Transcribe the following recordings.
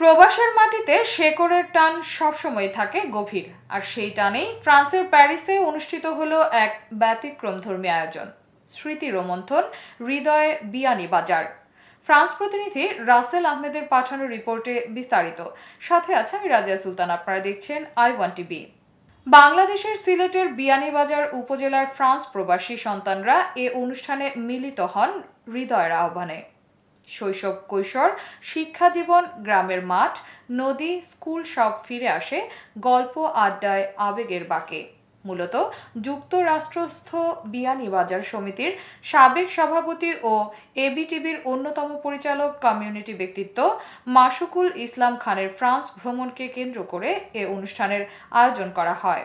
প্রবাসের মাটিতে শেকড়ের টান সবসময় থাকে গভীর। আর সেই টানেই ফ্রান্সের প্যারিসে অনুষ্ঠিত হলো এক ব্যতিক্রমধর্মী আয়োজন। স্মৃতি রোমন্থন, হৃদয়ে বিয়ানি বাজার। ফ্রান্স প্রতিনিধি রাসেল আহমেদের পাঠানো রিপোর্টে বিস্তারিত। সাথে আছে আমি রাজিয়া সুলতান, আপনারা দেখছেন আই ওয়ান টিভি বাংলাদেশের সিলেটের বিয়ানীবাজার উপজেলার ফ্রান্স প্রবাসী সন্তানরা এ অনুষ্ঠানে মিলিত হন হৃদয়ের আহ্বানে। শৈশব কৈশোর শিক্ষা জীবন গ্রামের মাঠ, নদী, স্কুল সব ফিরে আসে গল্প আড্ডায় আবেগের বাকে। মূলত যুক্তরাষ্ট্রস্থ বিয়ানীবাজার সমিতির সাবেক সভাপতি ও এবিটিভির অন্যতম পরিচালক কমিউনিটি ব্যক্তিত্ব মাসুকুল ইসলাম খানের ফ্রান্স ভ্রমণকে কেন্দ্র করে এ অনুষ্ঠানের আয়োজন করা হয়।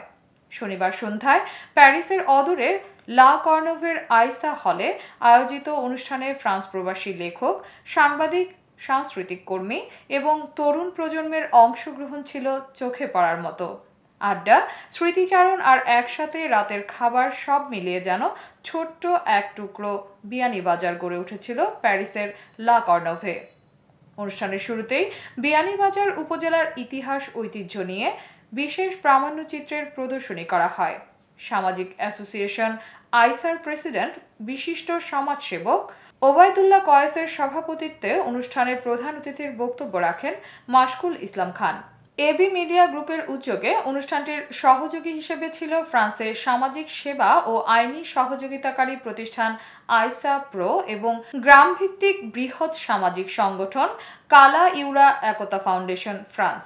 শনিবার সন্ধ্যায় প্যারিসের অদূরে লা কর্নভের আইসা হলে আয়োজিত অনুষ্ঠানে ফ্রান্স প্রবাসী লেখক, সাংবাদিক, সাংস্কৃতিক কর্মী এবং তরুণ প্রজন্মের অংশগ্রহণ ছিল চোখে পড়ার মতো। আড্ডা, স্মৃতিচারণ আর একসাথে রাতের খাবার সব মিলিয়ে যেন ছোট্ট এক টুকরো বিয়ানীবাজার গড়ে উঠেছিল প্যারিসের লা কর্নভে অনুষ্ঠানের শুরুতেই বিয়ানীবাজার উপজেলার ইতিহাস ঐতিহ্য নিয়ে বিশেষ প্রামাণ্যচিত্রের প্রদর্শনী করা হয়। সামাজিক অ্যাসোসিয়েশন আইসার প্রেসিডেন্ট, বিশিষ্ট সমাজসেবক ওবায়দুল্লাহ কয়েসের সভাপতিত্বে অনুষ্ঠানের প্রধান অতিথির বক্তব্য রাখেন মাসকুল ইসলাম খান। এবি মিডিয়া গ্রুপের উদ্যোগে অনুষ্ঠানটির সহযোগী হিসেবে ছিল ফ্রান্সের সামাজিক সেবা ও আইনি সহযোগিতাকারী প্রতিষ্ঠান আইসা প্রো এবং গ্রামভিত্তিক বৃহৎ সামাজিক সংগঠন কালা ইউরা একতা ফাউন্ডেশন ফ্রান্স।